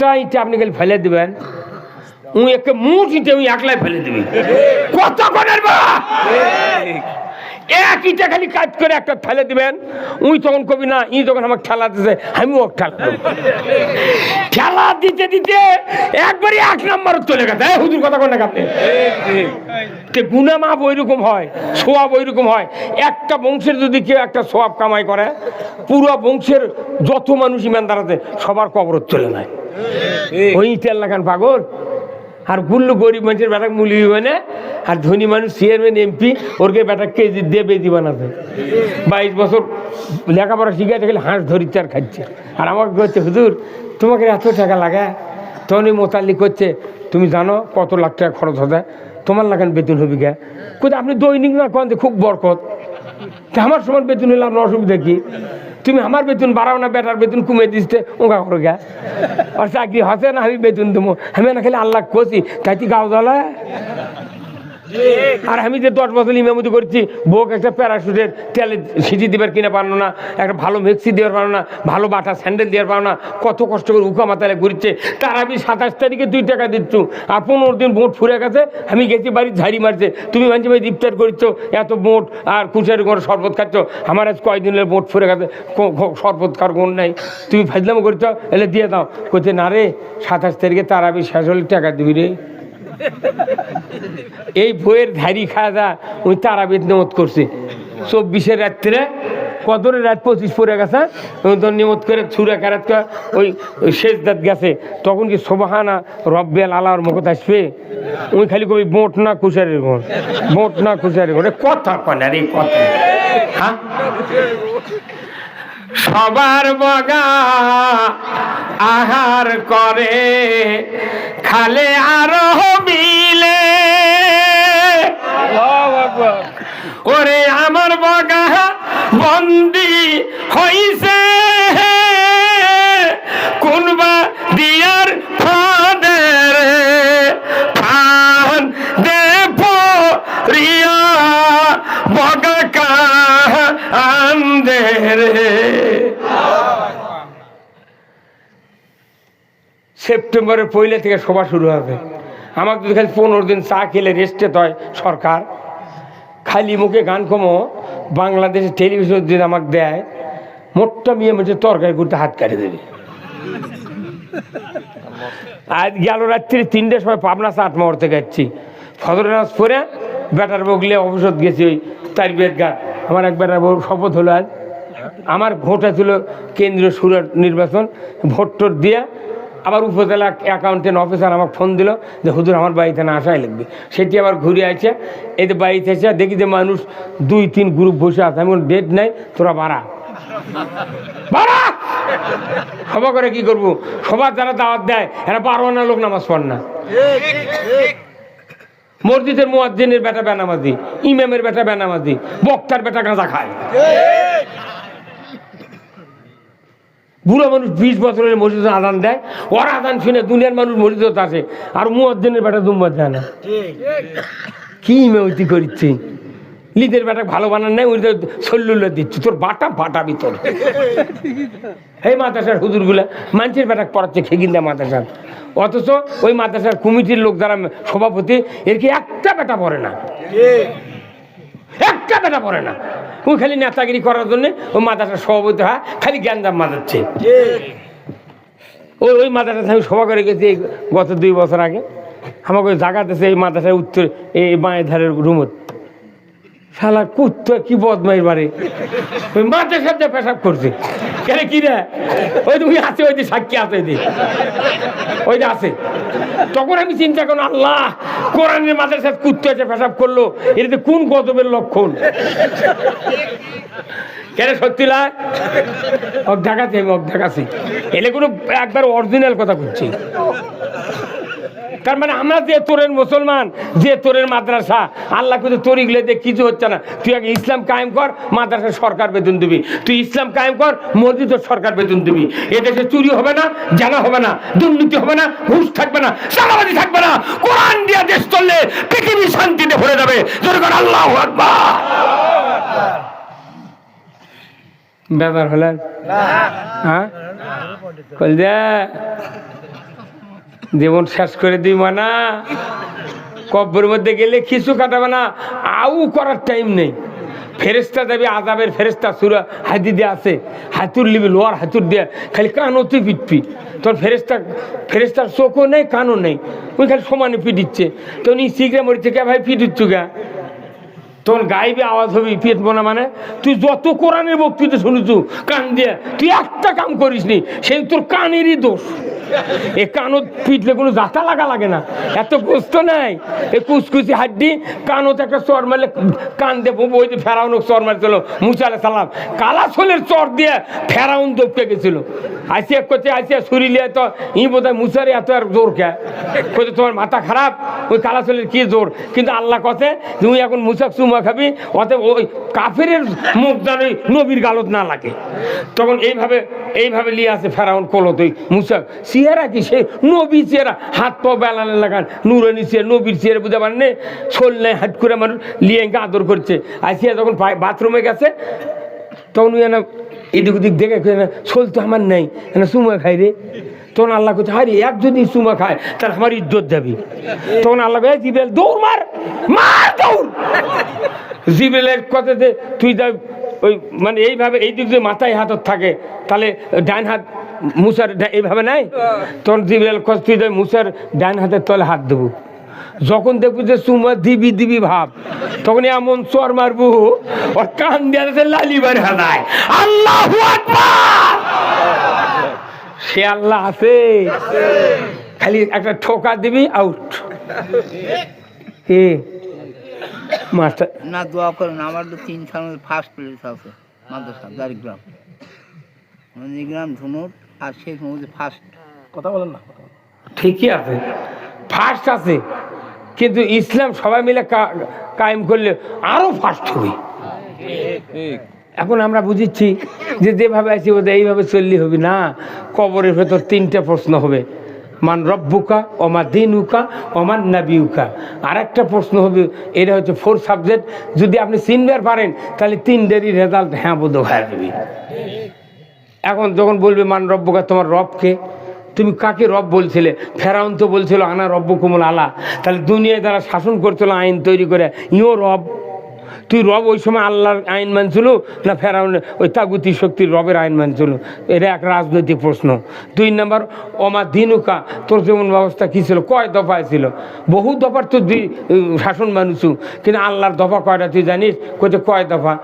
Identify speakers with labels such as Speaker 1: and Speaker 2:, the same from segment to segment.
Speaker 1: একটা ইটে আপনি খালি ফেলে দেবেন? উই একে মুঠ ইটে উই একলাই ফেলে দিবি কত কনের বা এক ইটা খালি কাজ করে একটা ঠেলে দিবেন। উই তখন কবি না ই তখন আমাকে ঠেলা দিতে আমি ও ঠেলা দেব। ঠেলা দিতে দিতে একবারে এক নম্বর চলে গেছে। এই হুজুর কথা কোন আপনি? তে গুনা মাপ ওইরকম হয় সোয়াব ওইরকম হয়। একটা বংশের যদি কেউ একটা সোয়াব কামাই করে পুরো বংশের যত মানুষ ইমান দাঁড়াতে সবার কবরত চলে নেয় ওই তেল লাগান পাগল? আর গুল্লু গরিব মানুষের বেটা মুলি হইবে না। আর ধনী মানুষ চেয়ারম্যান এমপি ওরকে বেটা কেজি দিয়ে বেদি বানাতে। বাইশ বছর লেখাপড়া শিখাইতে গেলে হাঁস ধরিচ্ছে আর খাচ্ছে। আর আমাকে বলছে, হুজুর, তোমাকে এত টাকা লাগে? তখন মোতাল্লি করছে তুমি জানো কত লাখ টাকা খরচ হবে তোমার লাগান বেতন হবে গে কোথায় আপনি দৈনিক না কন খুব বরকত। আমার সমান বেতন হলে আপনার অসুবিধা কি? তুমি আমার বেতন বাড়াও না, বেটার বেতন কমে দিচ্ছে ওগা করে গা। আর চাকরি হসে না, আমি বেতন দেবো। আমি না খালি আল্লাহ কষি তাই তুই গাও দলে আর আমি যে দশ বছর ইমামতি করছি, বউক একটা প্যারাশুটের তেলে সিটি দিবার কিনে পারল না, একটা ভালো মেক্সি দেওয়ার পারো না, ভালো বাটা স্যান্ডেল দেওয়ার পারো না, কত কষ্ট করে উকা মাতালে ঘুরছে তার আমি সাতাশ তারিখে দুই টাকা দিচ্ছ, আর পনেরো দিন বোট ফুরে গেছে, আমি গেছি বাড়ি ঝাড়ি মারছে তুমি মানছি ভাই ইফতার করছ এত বোট আর কুচারি করে শরবত খাচ্ছ, আমার আজ কয়দিনের বোট ফুরে গেছে শরবত খাওয়ার গুণ নাই। তুমি ফাজলাম করছ এলে দিয়ে দাও। করছে না রে, সাতাশ তারিখে তার আমি শেষ হলে টাকা দিবি রে। এই বইয়ের ধারি খাওয়া দা, ওই তারাবিদ নিয়মত করছে। চব্বিশের রাত্রে কদরের রাত পঁচিশ পরে গেছে, ওই তো নিয়মত করে ছুরা কারাত করে ওই শেষ দাঁত গেছে। তখন কি সোবাহানা রব্বেল আলার মুখত আসবে? ওই খালি কবি, বোট না কুচারের ঘর, বোট না কুচারের ঘর। কথা কথা। হ্যাঁ? সবার বগা আহার করে। খালে আরও বিলে ওরে আমার বগা বন্দি হইছে। কান্দে রে সেপ্টেম্বরের পয়লা থেকে সভা শুরু হবে। আমাকে যদি খালি পনেরো দিন চা খেলে রেস্টে হয় সরকার, খালি মুখে গান কমো, বাংলাদেশের টেলিভিশন যদি আমাকে দেয়, মোটটা মেয়ে মেয়েছে তরকারি করতে হাত কাটে দেবে। আজ গেল রাত্রি তিনটের সময় পাবনা চাট মারতে গেছি ফজর নামাজ পরে বেটার বগলে অবসর গেছি ওই তার বেদ গান আমার এক বেটার বউ শপথ হলো আজ। আমার ভোট ছিল কেন্দ্রীয় সুরাট নির্বাচন, ভোট টোট দিয়ে আবার উপজেলা অ্যাকাউন্টেন্ট অফিসার আমাকে ফোন দিল যে, হুজুর, আমার বাড়িতে না আসাই লাগবে। সেটি আবার ঘুরে আছে এতে বাড়িতে এসে দেখি যে মানুষ দুই, তিন গ্রুপ বসে আছে। আমি ডেট নাই, তোরা বাড়া। বাড়া! করে কি করব? সবার যারা দাওয়াত দেয়, এরা বারো আনা লোক নামাজ পড় না। মসজিদের মুয়াজ্জিনের বেটা বেনামাজি, ইমামের বেটা বেনামাজি, বক্তার বেটা গাঁজা খায়। বুড়ো মানুষ বিশ বছরের মসজিদে আদান দেয়, ওরা আদান শুনে দুনিয়ার মানুষ মসজিদত আসে, আর মুয়াজ্জিনের বেটা দুম্বার দেয় না। কি মেউতি করিচ্ছি? লিদের বেটা ভালো বানান নাই, ওই সল্লুল্লা দিচ্ছি, তোর বাটা বাটা ভিতর। এই মাদ্রাসার হুজুরগুলা, মানুষের বেটা পড়াচ্ছে খেগিন্দা মাদ্রাসার। অথচ ওই মাদ্রাসার কমিটির লোক যারা সভাপতি, এর কি একটা বেটা পড়ে না? একটা বেটা পড়ে না। ওই খালি নেতাগিরি করার জন্য ও মাদ্রাসার সভাপতি হয়, খালি জ্ঞানদাম মাদাচ্ছে। ওই ওই মাদ্রাসা আমি সভা করে গেছি গত দুই বছর আগে। আমাকে জাগাতেছে এই মাদ্রাসার উত্তর, এই বাঁয়ের ধারের রুমত। শালা কুত্তা কি বদমাইর বাড়ি? ওই মাঠের সাথে পেশাব করছে। কেন কি রে? ওই তুমি আছে, ওই যে সাক্ষী আছে, ওই ওই যে আছে। তখন আমি চিন্তা করলাম, আল্লাহ, কোরআনের মাঠের সাথে কুত্তা এসে পেশাব করল এটাতে কোন গজবের লক্ষণ? কেন সত্যি লা? অক আমি অক ঢাকাছি এলে কোনো একবার অরিজিনাল কথা করছি তার মানে আমরা যে তোরের মুসলমান, যে তোরের মাদ্রাসা, আল্লাহ কিন্তু তরিগুলো দিয়ে, কিছু হচ্ছে না। তুই আগে ইসলাম কায়েম কর, মাদ্রাসা সরকার বেতন দিবি। তুই ইসলাম কায়েম কর মসজিদ সরকার বেতন দিবি। এদেশে চুরি হবে না জানা হবে না, দুর্নীতি হবে না, ঘুষ থাকবে না চালাবাজি থাকবে না। কোরআন দিয়া দেশ চললে পৃথিবী শান্তিতে ভরে যাবে। আল্লাহ বেদার হলেন হ্যাঁ? যেমন শেষ করে দিই মানা। কব্বর মধ্যে গেলে কিছু কাটাবে না। আউ করার টাইম নেই। ফেরেস্তা যাবি আজাবের ফেরেস্তা সুরা হাতি দিয়ে আসে হাতুর লিবি লোয়ার হাতুর দিয়ে। খালি কানো তুই পিটপি তোর ফেরেস্তা ফেরেস্তার চোখও নেই, কানও নেই। ওই খালি সমানে পিটিচ্ছে। তো উনি শীঘ্রে মরিচ্ছে থেকে, ভাই, পিটিচ্ছু গা তখন গাইবে আওয়াজ হবে পেটবো না মানে। তুই যত কোরআনের বক্তৃতা শুনেছু, কান দিয়ে, তুই একটা কাম করিস নি সেই তোর কানেরই দোষ। এ কানত পিটলে কোনো জাতা লাগা লাগে না। এত গোস্ত নাই। এ কুচকুচি হাড্ডি, কানত একটা চর মারলে কান দিয়ে ওই যে ফেরাউন চর মারছিল মুসালে সালাম। কালা ছোলের চর দিয়ে ফেরাউন দপকে গেছিল। আসিয়া করছে আসিয়া সুরিলিয়া তো ই বোধ হয় মুসারে এত আর জোর কে? কইতে, তোমার মাথা খারাপ? ওই কালা ছোলের কি জোর? কিন্তু আল্লাহ কথে তুমি এখন মুসাক খাবি, অতএব ওই কাফের মুখ যেন নবীর গালত না লাগে। তখন এইভাবে এইভাবে লিয়ে আসে ফেরাউন কলো তুই মুসাক চেহারা কি সে? নবী চেহারা। হাত পা বেলানে লাগান, নুরানি চেয়ার নবীর চেয়ারে বুঝতে পারেন শোল নেয় হাত করে মানুষ লিয়ে এঁকে আদর করছে। আর আসিয়া যখন বাথরুমে গেছে, তখন এদিক ওদিক দেখে শোল তো আমার নেই চুমা খাই রে। তখন আল্লাহ করছে হারি, এক যদি চুমা খায়, তাহলে আমার ইজ্জত যাবি। তখন আল্লাহ ভাই জিবেল, দৌড় মার মার দৌড়! জিবেলের কথাতে তুই যা, ওই মানে এইভাবে এই দিক দিয়ে মাথায় হাতত থাকে, তাহলে ডান হাত মুসার এইভাবে নাই? তখন জিবেল কস তুই যাই মুসার ডান হাতের তলে হাত দেবো। যখন দেখব যে সুমা দিবি দিবি ভাব, তখন এমন চর মারবো, ওর কান দিয়ে লালি বারে হাদায় আল্লাহ সে আল্লাহ আছে। খালি একটা ঠোকা দিবি আউট এ মাস্টার
Speaker 2: না দোয়া করেন আমার তো তিন ফার্স্ট প্লেস আছে মাদ্রাসা দারিগ্রাম নন্দীগ্রাম ধুনুট আর শেষ মধ্যে ফার্স্ট
Speaker 3: কথা বলেন না
Speaker 1: ঠিকই আছে। ফার্স্ট আছে। কিন্তু ইসলাম সবাই মিলে কায়েম করলে আরও ফার্স্ট হবে। এখন আমরা বুঝিচ্ছি যে যেভাবে আছি ওদের এইভাবে চললে হবে না। কবরের ভেতর তিনটা প্রশ্ন হবে। মান রব্বুকা, ওমা দিনুকা ওমান নাবিউকা। আর একটা প্রশ্ন হবে, এটা হচ্ছে ফোর সাবজেক্ট যদি আপনি চিনবার পারেন, তাহলে তিন তিনটেরই রেজাল্ট হ্যাঁ বোধ হয়ে যাবে। এখন যখন বলবে মান রব্বকা, তোমার রবকে, তুমি কাকে রব বলছিলে? ফেরাউন তো বলছিল, আনা রব্ব কুমল আলা। তাহলে দুনিয়ায় তারা শাসন করছিল, আইন তৈরি করে ইও রব। তুই রব ওই সময় আল্লাহর আইন মানছিল না ফেরাউন ওই তাগুতি শক্তির রবের আইন মানছিল? এটা এক রাজনৈতিক প্রশ্ন। দুই নম্বর অমা দিনুকা, তোর যেমন ব্যবস্থা কী ছিল? কয় দফায় ছিল? বহু দফার তো শাসন মানুষ কিন্তু আল্লাহর দফা কয়টা তুই জানিস? কোথায় কয় দফা?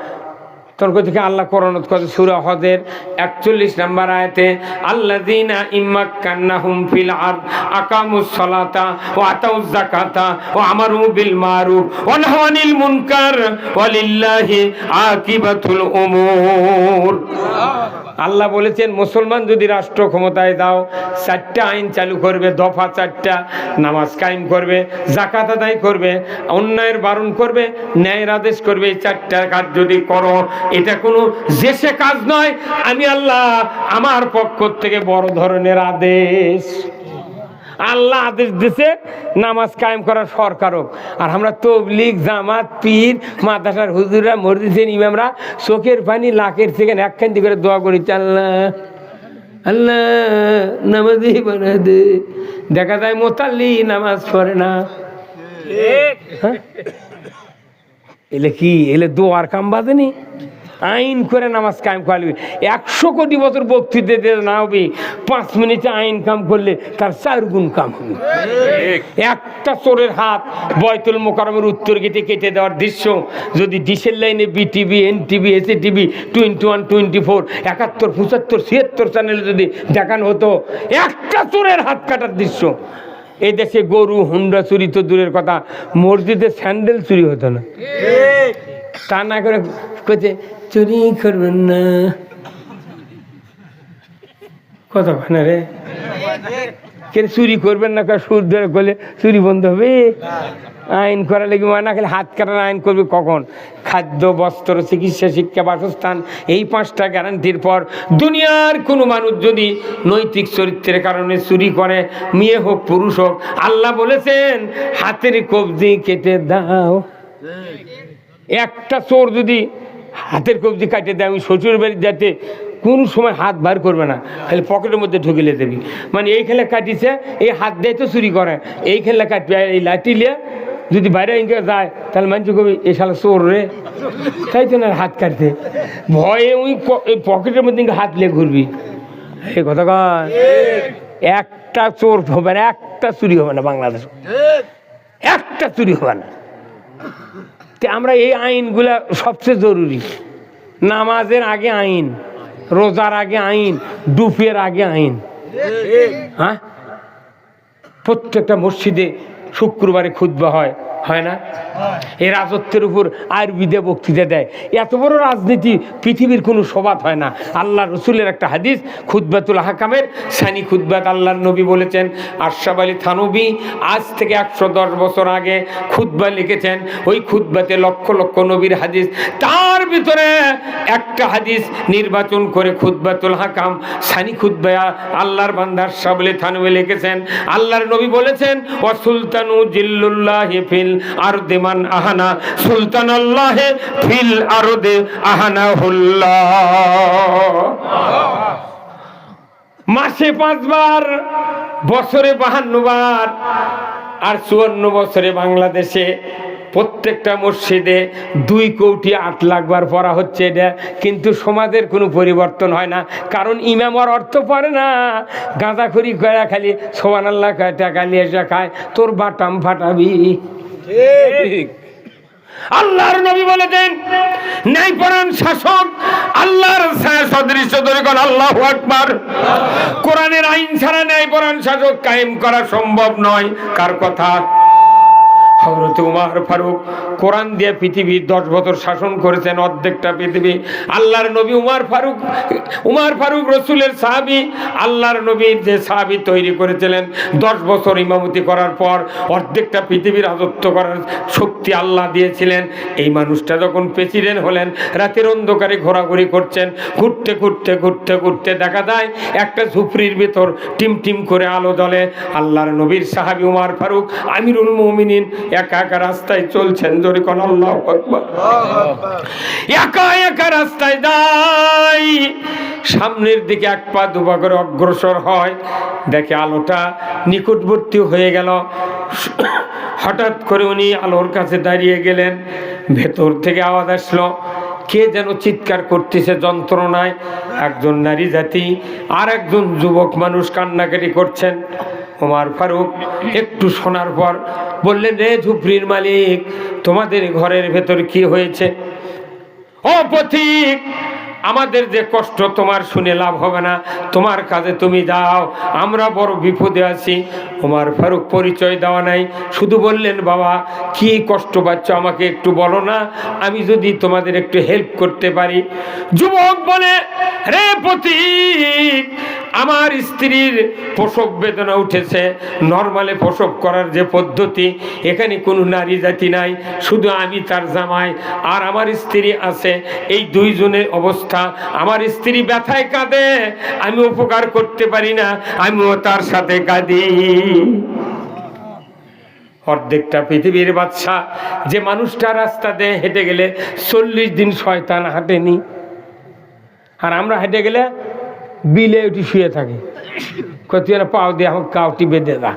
Speaker 1: তোর থেকে আল্লাহ করণত কত সুরা হদের একচল্লিশ নাম্বার আয়তে আল্লাহ দিনা ইম্মাক কান্না হুম ফিল আর আকামুস সলাতা ও আতাউজ জাকাতা ও আমারু বিল মারুফ ও নাহানিল মুনকার ওয়ালিল্লাহি আকিবাতুল উমুর। আল্লাহ বলেছেন, মুসলমান যদি রাষ্ট্র ক্ষমতায় দাও চারটা আইন চালু করবে, দফা চারটা, নামাজ কায়েম করবে জাকাত আদায় করবে, অন্যায়ের বারণ করবে, ন্যায়ের আদেশ করবে, এই চারটা কাজ যদি করো এটা কোনো জেসে কাজ নয়। আমি আল্লাহ আমার পক্ষ থেকে বড় ধরনের আদেশ। আল্লাহ আদেশ দিছে নামাজ কায়েম করার সরকারও আর আমরা তবলিগ জামাত পীর মাদ্রাসার হুজুরা মসজিদের ইমামরা চোখের পানি লাখের থেকে একখান্তি করে দোয়া করি আল্লাহ আল্লাহ নামাজি বানা দে। দেখা যায় মোতাল্লি নামাজ পড়ে না। হ্যাঁ? এলে কি? এলে দোয়ার কাম বাজেনি আইন করে নামাজ কায়েম করবি একশো কোটি বছর বক্তৃতা দিতে না হবে। পাঁচ মিনিটে আইন কাম করলে তার চার গুণ কাম হবে। একটা চোরের হাত বয়তুল মোকারমের উত্তর গেটে কেটে দেওয়ার দৃশ্য, যদি ডিসের লাইনে বিটিভি এনটিভি এসে TV twenty one twenty four একাত্তর, পঁচাত্তর, ছিয়াত্তর চ্যানেলে যদি দেখানো হতো, একটা চোরের হাত কাটার দৃশ্য। এই দেশে গরু, হুন্ডা চুরি তো দূরের কথা, মসজিদে স্যান্ডেল চুরি হতো না। তা করে কইছে, চুরি করবেন না। কত খানে রে? কে চুরি করবেন না সুদ ধরে করলে চুরি বন্ধ হবে। আইন করা লেগে না, খালি হাত কাটার আইন করবে কখন? খাদ্য, বস্ত্র, চিকিৎসা, শিক্ষা, বাসস্থান, এই পাঁচটা গ্যারান্টির পর দুনিয়ার কোনো মানুষ যদি নৈতিক চরিত্রের কারণে চুরি করে, মেয়ে হোক, পুরুষ হোক, আল্লাহ বলেছেন, হাতের কবজি কেটে দাও। একটা চোর যদি হাতের কবজি কাটে দেয় আমি শ্বশুর বাড়ি যাতে কোন সময় হাত বার করবে না খালি পকেটের মধ্যে ঢুকিলে দেবি। মানে এই খেলে কাটিছে এই হাত দিয়ে তো চুরি করে এই খেলে কাটবে এই লাঠি লিয়ে যদি বাইরে ইনকে যায় তাহলে মানুষ কবি এই শালা চোর রে। তাই তো না হাত কাটতে। ভয়ে ওই পকেটের মধ্যে হাত লিয়ে ঘুরবি। এই কথা কয়? একটা চোর হবে না একটা চুরি হবে না বাংলাদেশ। একটা চুরি হবে না। তে আমরা এই আইনগুলা সবচেয়ে জরুরি। নামাজের আগে আইন, রোজার আগে আইন ডুফের আগে আইন। হ্যাঁ? প্রত্যেকটা মসজিদে শুক্রবারে খুদ্া হয়। হয় না? এই রাজত্বের উপর আয়ুর্বেদে বক্তৃতা দেয়। এত বড় রাজনীতি পৃথিবীর কোনো সবাদ হয় না। আল্লাহ রসুলের একটা হাদিস খুদ্বাতুল হাকামের সানি খুদ্বাত আল্লাহর নবী বলেছেন, আশরাফ আলী থানবী আজ থেকে একশো দশ বছর আগে খুদ্া লিখেছেন। ওই খুদ্বাতে লক্ষ লক্ষ নবীর হাদিস। তার ভিতরে একটা হাদিস নির্বাচন করে খুদ্বাতুল হাকাম সানি খুদ্া আল্লাহর বান্দার সাবলে থানবে লিখেছেন। আল্লাহর নবী বলেছেন ও সুলতানু জিল্লুল্লাহ ফিল আর দেমান আহানা সুলতান আল্লাহ ফিল আহানা মাসে পাঁচবার, বছরে বাহান্নবার আর চুয়ান্ন বছরে বাংলাদেশে প্রত্যেকটা মসজিদে দুই কোটি আট লাখবার পড়া হচ্ছে এটা, কিন্তু সমাজের কোনো পরিবর্তন হয় না। কারণ ইমামর অর্থ পড়ে না। গাঁদাখড়ি কয়া খালি সোমান আল্লাহ টাকা নিয়ে এসে খায়, তোর বাটাম ফাটাবি। আল্লাহর নবী বলেছেন ন্যায় পরাণ শাসক, আল্লাহর সদৃশ্য কোন আল্লাহ আকবার। কোরআনের আইন ছাড়া ন্যায় পরাণ শাসক কায়েম করা সম্ভব নয়। কার কথা? হজরত উমার ফারুক কোরআন দিয়ে পৃথিবীর দশ বছর শাসন করেছেন, অর্ধেকটা পৃথিবী। আল্লাহর নবী উমার ফারুক উমার ফারুক রসুলের সাহাবি, আল্লাহর নবীর যে সাহাবি তৈরি করেছিলেন, দশ বছর ইমামতি করার পর অর্ধেকটা পৃথিবীর রাজত্ব করার শক্তি আল্লাহ দিয়েছিলেন। এই মানুষটা যখন প্রেসিডেন্ট হলেন, রাতের অন্ধকারে ঘোরাঘুরি করছেন, ঘুরতে ঘুরতে ঘুরতে ঘুরতে দেখা যায় একটা ঝুপড়ির ভেতর টিম টিম করে আলো জ্বলে। আল্লাহর নবীর সাহাবি উমার ফারুক, আমিরুল মুমিনিন একা একা রাস্তায় চলছেন, জোরে কোন একা একা রাস্তায় যায় সামনের দিকে এক পা দুপা করে অগ্রসর হয়। দেখে আলোটা নিকটবর্তী হয়ে গেল। হঠাৎ করে উনি আলোর কাছে দাঁড়িয়ে গেলেন। ভেতর থেকে আওয়াজ আসলো, কে যেন চিৎকার করতেছে যন্ত্রণায়। একজন নারী জাতি, আর একজন যুবক মানুষ কান্নাকাটি করছেন। ওমার ফারুক, একটু শোনার পর বললেন, রে ঝুপড়ির মালিক, তোমাদের ঘরের ভেতর কি হয়েছে? ও পথিক, আমাদের যে কষ্ট তোমার শুনে লাভ হবে না। তোমার কাজে তুমি যাও, আমরা বড় বিপদে আছি। তোমার ফারুক পরিচয় দেওয়া নাই। শুধু বললেন, বাবা, কি কষ্ট পাচ্ছ আমাকে একটু বলো না? আমি যদি তোমাদের একটু হেল্প করতে পারি। যুবক বলে, রে পথিক আমার স্ত্রীর প্রসব বেদনা উঠেছে। নর্মালে প্রসব করার যে পদ্ধতি, এখানে কোনো নারী জাতি নাই, শুধু আমি তার জামাই আর আমার স্ত্রী আছে। এই দুইজনের অবস্থা, আমার স্ত্রী ব্যথায় কাঁদে, আমি উপকার করতে পারি না, আমিও তার সাথে কাঁদি। অর্ধেকটা পৃথিবীর বাচ্চা, যে মানুষটা রাস্তা দিয়ে হেঁটে গেলে চল্লিশ দিন শয়তান হাঁটেনি। আর আমরা হেঁটে গেলে বিলে উঠি শুয়ে থাকি। কত পাও দিয়ে আমার কাউটি বেঁধে দা।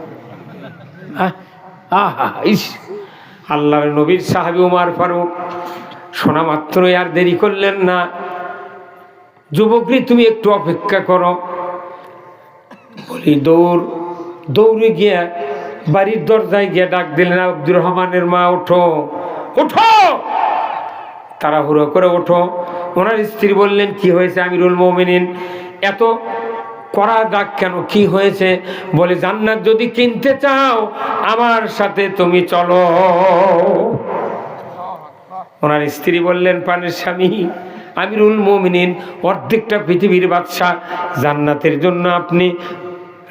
Speaker 1: আহা, ইস। আল্লাহর নবীর সাহাবি উমার ফারুক, শোনা মাত্রই আর দেরি করলেন না। যুবকরি তুমি একটু অপেক্ষা করো। বলি, দৌড়, দৌড়ে গিয়া বাড়ির দরজায় গিয়া ডাক দিলেন, আব্দুর রহমানের মা, ওঠো। ওঠো! তারা তাড়াহুড়ো করে ওঠো। ওনার স্ত্রী বললেন, কি হয়েছে, আমিরুল মমিনিন? এত করা যাক কেন? কি হয়েছে? বলে, জান্নাত যদি কিনতে চাও, আমার সাথে তুমি চলো। ওনার স্ত্রী বললেন, পানের স্বামী, আমিরুল মমিন অর্ধেকটা পৃথিবীর বাদশাহ। জান্নাতের জন্য আপনি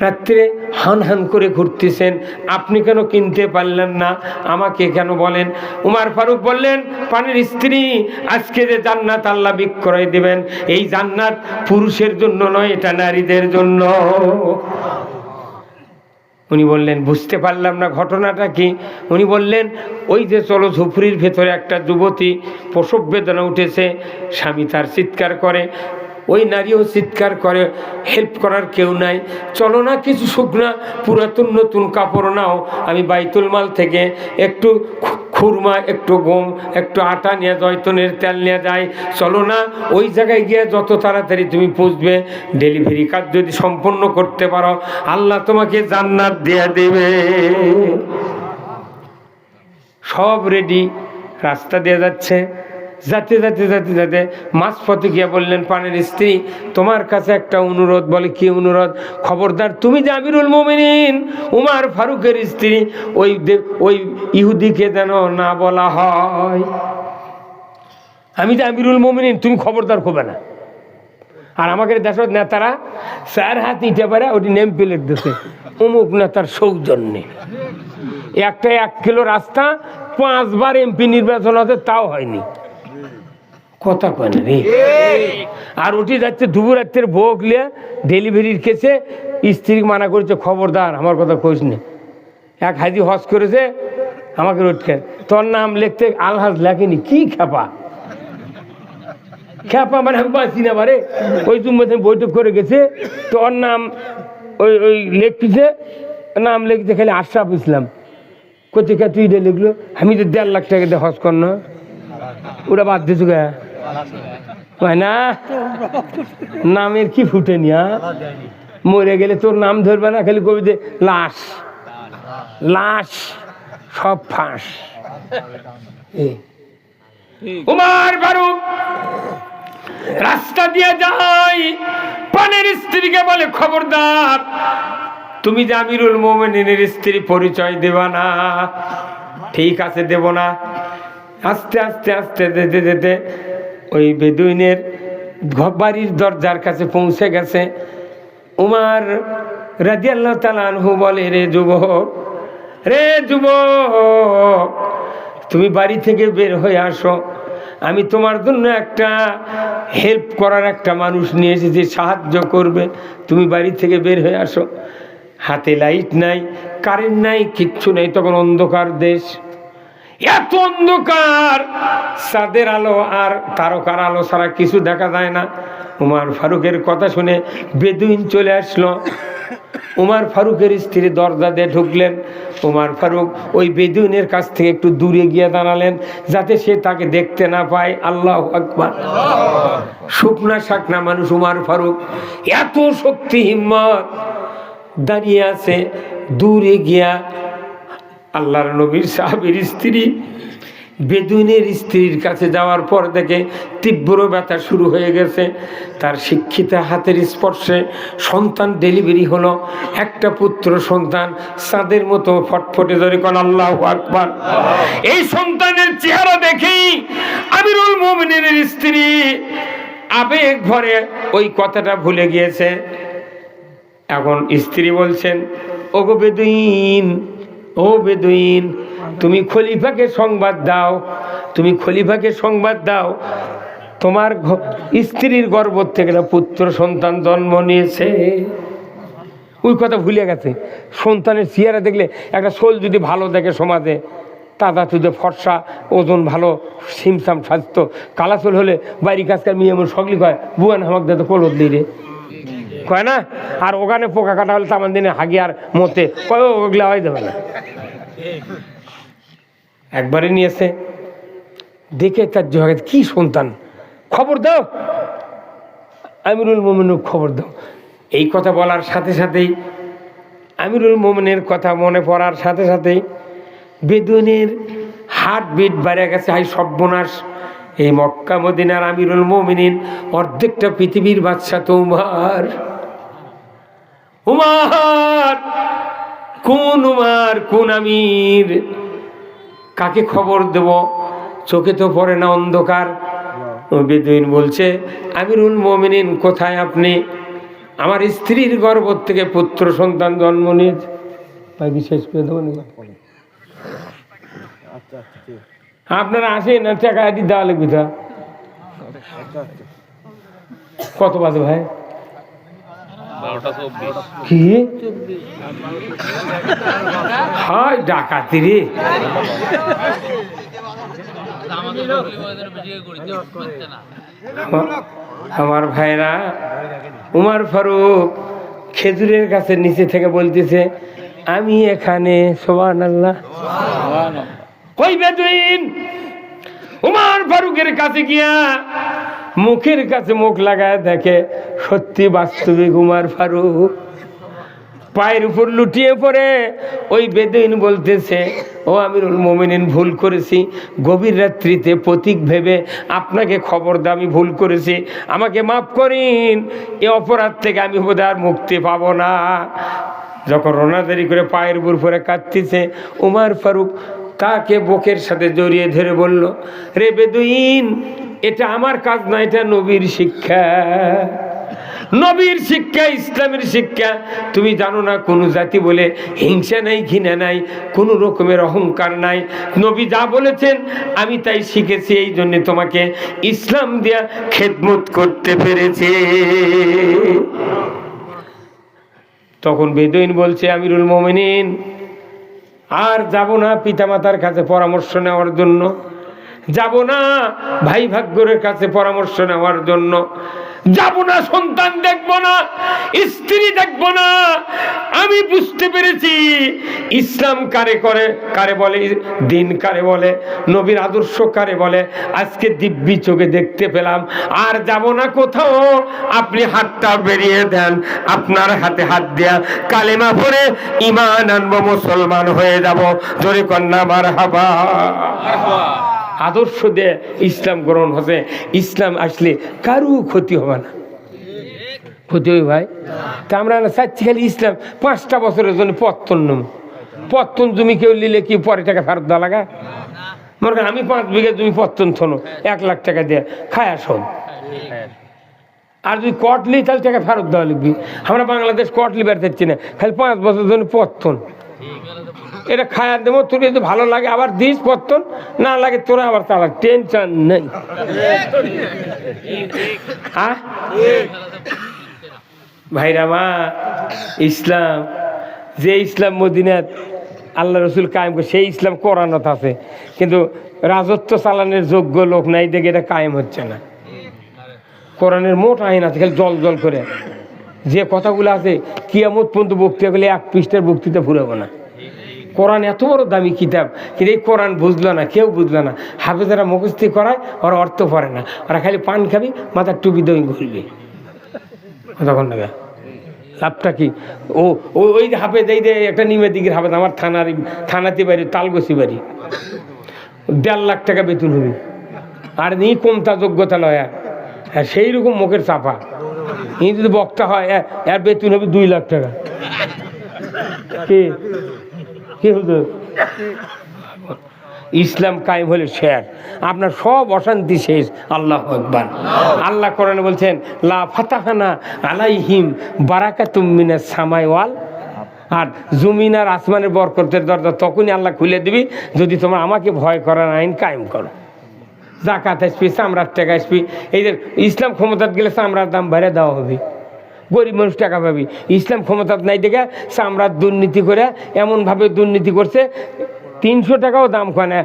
Speaker 1: রাত্রে হান হান করে ঘুরতেছেন। আপনি কেন কিনতে পারলেন না? আমাকে কেন বলেন? উমার ফারুক বললেন, পানির স্ত্রী আজকে যে জান্নাত আল্লাহ বিক্রয় দেবেন, এই জান্নাত পুরুষের জন্য নয়, এটা নারীদের জন্য। উনি বললেন, বুঝতে পারলাম না ঘটনাটা কি? উনি বললেন, ওই যে চলো ঝুপড়ির ভেতরে একটা যুবতী প্রসব বেদনা উঠেছে, স্বামী তার চিৎকার করে ওই নারীও চিৎকার করে হেল্প করার কেউ নাই। চলো না কিছু শুকনা, পুরাতন নতুন কাপড় নাও। আমি বাইতুল মাল থেকে একটু খুরমা, একটু গম, একটু আটা নিয়ে জয়তনের তেল নিয়ে যায় চলো না, ওই জায়গায় গিয়ে যত তাড়াতাড়ি তুমি পুষবে ডেলিভারি কাজ যদি সম্পন্ন করতে পারো, আল্লাহ তোমাকে জান্নাত দিয়ে দেবে। সব রেডি রাস্তা দিয়ে যাচ্ছে। যাতে যাতে যাতে যাতে মাঝপথে গিয়ে বললেন, পানের স্ত্রী, তোমার কাছে একটা অনুরোধ, বলে কি অনুরোধ? খবরদার, তুমি যে আমিরুল মোমিনিন, উমার ফারুকের স্ত্রী, ওই ওই ইহুদিকে যেন না বলা হয়। আমি যে আমিরুল মোমিনিন, তুমি খবরদার করবে না। আর আমাকে দেশের নেতারা চার হাত ইটে পারে, ওটি নেম প্লেট দিছে। অমুক নেতার সৌজন্যে। একটা এক কিলো রাস্তা, পাঁচবার এমপি নির্বাচন হতে তাও হয়নি। কথা কয় না আর ওটি যাচ্ছে দুপুর রাত্রের ভোগ লিয়ে ডেলিভারির কেসে স্ত্রী মানা করেছে, খবরদার, আমার কথা কইস নে। এক হাজি হজ করেছে, আমাকে রোটকে তোর নাম লিখতে আলহাজ লেখেনি, কি খেপা খেপা মানে আমি পাচ্ছি না বারে। ওই তুমি বৈঠক করে গেছে তোর নাম ওই ওই লিখতেছে নাম লিখতে খালি আশরাফ ইসলাম। কোথেকে তুই লিখলো? আমি তো দেড় লাখ টাকা দিয়ে হজ কর না। ওরা বাদ দিছু গে না? নামের কি ফুটে নিয়া মরে গেলে তোর নাম ধরবে না, খালি কবি লাশ। লাশ, সব ফাঁস। উমার ফারুক, রাস্তা দিয়ে যাই পানের স্ত্রীকে বলে, খবরদার, তুমি যে আমিরুল মোমেনের স্ত্রী পরিচয় দেবা না। ঠিক আছে, দেব না। আস্তে আস্তে আস্তে যেতে যেতে ওই বেদুইনের বাড়ির দরজার কাছে পৌঁছে গেছে। উমার রাজিয়াল্লাহ তালানহু বলে, রে যুবক রে যুবক, তুমি বাড়ি থেকে বের হয়ে আসো। আমি তোমার জন্য একটা হেল্প করার একটা মানুষ নিয়ে এসেছি সাহায্য করবে। তুমি বাড়ি থেকে বের হয়ে আসো। হাতে লাইট নাই কারেন্ট নাই, কিচ্ছু নেই, তখন অন্ধকার দেশ। এত অন্ধকার। চাঁদের আলো আর তারকার আলো ছাড়া কিছু দেখা যায় না। উমার ফারুকের কথা শুনে বেদুইন চলে আসলো। উমার ফারুকের স্ত্রী দরজা দিয়ে ঢুকলেন। উমার ফারুক ওই বেদুইনের কাছ থেকে একটু দূরে গিয়ে দাঁড়ালেন, যাতে সে তাকে দেখতে না পায়। আল্লাহ আকবার। শুকনা শাকনা মানুষ উমার ফারুক। এত শক্তি হিম্মত দাঁড়িয়ে আছে, দূরে গিয়া আল্লাহর নবীর সাহাবের স্ত্রী, বেদুইনের স্ত্রীর কাছে যাওয়ার পর থেকে তীব্র ব্যথা শুরু হয়ে গেছে। তার শিক্ষিতা হাতের স্পর্শে সন্তান ডেলিভারি হলো। একটা পুত্র সন্তান চাঁদের মতো ফটফটে ধরে কোন আল্লাহ আকবার। এই সন্তানের চেহারা দেখেই আমিরুল মোমিনের স্ত্রী আবেগ ভরে ওই কথাটা ভুলে গিয়েছে। এখন স্ত্রী বলছেন ও গো বেদুইন ও বেদুইন, তুমি খলিফাকে সংবাদ দাও, তুমি খলিফাকে সংবাদ দাও। তোমার স্ত্রীর গর্ব থেকে পুত্র সন্তান জন্ম নিয়েছে। ওই কথা ভুলে গেছে। সন্তানের চেহারা দেখলে একটা শোল যদি ভালো দেখে সমাজে তাতা তুদে ফর্সা, ওজন ভালো, সিমসাম স্বাস্থ্য, কালাচল হলে বাইরি কাজকার মেয়ে এমন সকলি কয় বুয়ান হামাক দাদা কলত দিই রে। কয় না? আর ওখানে পোকা কাটা হলে তামান দিনে হাগি আর মতে কয় ওগুলা হয় দেবে না। একবারে নিয়েছে। দেখে তার জগাতে কি সন্তান। খবর দাও। আমিরুল মোমিনুর খবর দাও। এই কথা বলার সাথে সাথেই আমিরুল মোমেনের কথা মনে পড়ার সাথে সাথেই বেদুনের হার্ট বিট বেড়ে গেছে। হাই সর্বনাশ। এই মক্কা মদিনার আমিরুল মোমিনিন অর্ধেকটা পৃথিবীর বাচ্চা তো উমার কোন উমার কোন আমির? কাকে খবর দেব? চোখে তো পড়ে না অন্ধকার। বেদুইন বলছে আমিরুল মোমিনিন কোথায় আপনি? আমার স্ত্রীর গর্ভ থেকে পুত্র সন্তান জন্ম নিয়েছে। ভাই বিশেষ করে দেবো আপনারা আসেন টাকা আদি দেওয়া লাগবে কত বাজে ভাই? কি? হায় ডাকাতি রে। আমার ভাইরা উমার ফারুক খেজুরের কাছে নিচে থেকে বলতেছে আমি এখানে সোবান আল্লাহ কই বেদুইন উমার ফারুকের কাছে গিয়া মুখের কাছে মুখ লাগায় দেখে সত্যি বাস্তবিক উমার ফারুক। পায়ের উপর লুটিয়ে পড়ে, ওই বেদইন বলতেছে, ও আমিরুল মোমিনিন, ভুল করেছি। গভীর রাত্রিতে প্রতীক ভেবে আপনাকে খবর দা আমি ভুল করেছি। আমাকে মাফ করিন। এ অপরাধ থেকে আমি বোধ আর মুক্তি পাবো না। যখন রোনাদারি করে পায়ের উপর পরে কাঁদতেছে, উমার ফারুক তাকে বুকের সাথে জড়িয়ে ধরে বলল, রে বেদুইন, এটা আমার কাজ না, এটা নবীর শিক্ষা। নবীর শিক্ষা, ইসলামের শিক্ষা। তুমি জানো না কোনো জাতি বলে হিংসা নাই, ঘৃণা নাই, কোনো রকমের অহংকার নাই। নবী যা বলেছেন, আমি তাই শিখেছি, এই জন্য তোমাকে ইসলাম দিয়া খেদমত করতে পেরেছে। তখন বেদইন বলছে, আমিরুল মোমিনিন আর যাব না পিতামাতার কাছে পরামর্শ নেওয়ার জন্য। যাব না ভাই ভাগ্যের কাছে পরামর্শ নেওয়ার জন্য। যাব না, সন্তান দেখব না, স্ত্রী দেখব না। আমি বুঝতে পেরেছি, ইসলাম কারে করে? কারে বলে? দিন কারে বলে? নবীর আদর্শ কারে বলে? আজকে দিব্যি চোখে দেখতে পেলাম। আর যাব না কোথাও, আপনি হাতটা বেরিয়ে দেন, আপনার হাতে হাত দেয়া কালেমা পরে ইমান আনব, মুসলমান হয়ে যাব। জোরে কন্যা মার হাবা আদর্শ দিয়ে ইসলাম গ্রহণ হচ্ছে ইসলাম আসলে কারু ক্ষতি হবে না। ক্ষতি হবে ভাই? তা আমরা চাচ্ছি খালি ইসলাম পাঁচটা বছরের জন্য পত্তন নম পত্তন জমি কেউ নিলে কি পরে টাকা ফেরত দেওয়া লাগা? মনে করেন আমি পাঁচ বিঘা জমি পত্তন থনো, এক লাখ টাকা দিয়ে। খায় শোন। আর যদি কটলি তাহলে টাকা ফেরত দেওয়া লিখবি আমরা বাংলাদেশ কটলি বেড়াতে না, খালি পাঁচ বছর জন্য পত্তন। এটা খায়া দেবো, তোর যদি ভালো লাগে আবার দিস পত্তন না লাগে তোরা আবার তালা টেনশন নেই। ভাইরা মা ইসলাম, যে ইসলাম মদিনাত আল্লাহ রসুল কায়েম করে, সেই ইসলাম কোরআনত আছে। কিন্তু রাজত্ব চালানোর যোগ্য লোক নাই দেখে এটা কায়েম হচ্ছে না। কোরআনের মোট আইন আছে, খালি জল জল করে। যে কথাগুলো আছে, কিয়ামত পর্যন্ত বক্তৃতা করলে এক পৃষ্ঠার বক্তৃতা ফুরাবো না। কোরআন এত বড় দামি কিতাব কিন্তু এই কোরআন বুঝলো না, কেউ বুঝলো না। হাফেজারা মুখস্থি করায়, ওরা অর্থ পড়ে না। ওরা খালি পান খাবি, মাথার টুপি দই ঘুরবে। তখন না লাভটা কি? ও ওই যে হাফে দেই দে একটা নিমের দিকের হাফে আমার থানার থানাতে বাড়ি তালগসি বাড়ি। দেড় লাখ টাকা বেতন হবে। আর নি কমতা যোগ্যতা লয়। হ্যাঁ সেই রকম মুখের চাপা। ই যদি বক্তা হয় এর বেতন হবে দুই লাখ টাকা। কি? কি হুজুর ইসলাম কায়েম হলে শেয়ার আপনার সব অশান্তি শেষ। আল্লাহ আকবার। আল্লাহ কোরআনে বলছেন, লা ফাতাহানা আলাইহিম বারাকাতুম মিনাস সামাই ওয়াল আর জমিন আর আসমানের বরকতের দরজা তখনই আল্লাহ খুলে দিবি, যদি তোমরা আমাকে ভয় করার আইন কায়েম করো। জাকাত আসবি চামড়ার টাকা আসবি এই যে ইসলাম ক্ষমতার গেলে চামড়ার দাম বেড়ে দেওয়া হবে। গরিব মানুষ টাকা পাবি। ইসলাম ক্ষমতা নাই দেখে চামড়ার দুর্নীতি করে এমনভাবে দুর্নীতি করছে, তিনশো টাকাও দাম কয় না।